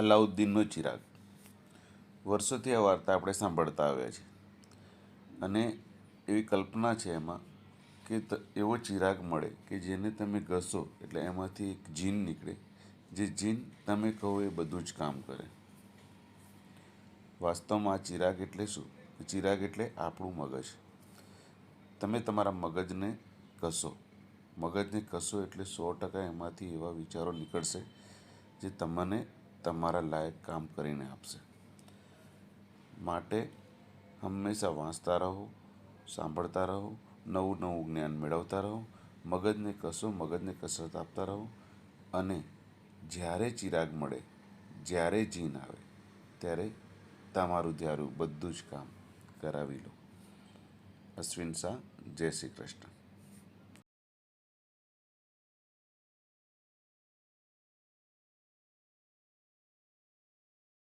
અલાઉદ્દીનનો ચિરાગ. વર્ષોથી આ વાર્તા આપણે સાંભળતા આવ્યા છે અને એવી કલ્પના છે એમાં કે એવો ચિરાગ મળે કે જેને તમે ઘસો એટલે એમાંથી એક જીન નીકળે. જે જીન તમે કહો એ બધું જ કામ કરે. વાસ્તવમાં આ ચિરાગ એટલે શું? ચિરાગ એટલે આપણું મગજ. તમે તમારા મગજને કશો મગજને કશો એટલે સો ટકા એમાંથી એવા વિચારો નીકળશે જે તમને તમારા લાયક કામ કરીને આપશે. માટે હંમેશા વાંચતા રહો, સાંભળતા રહો, નવું નવું જ્ઞાન મેળવતા રહો, મગજને કશો મગજને કસરત આપતા રહો અને જ્યારે ચિરાગ મળે, જ્યારે જીન આવે, ત્યારે તમારું ધ્યારું બધું જ કામ કરાવી લો. અશ્વિન શાહ, જય શ્રી કૃષ્ણ.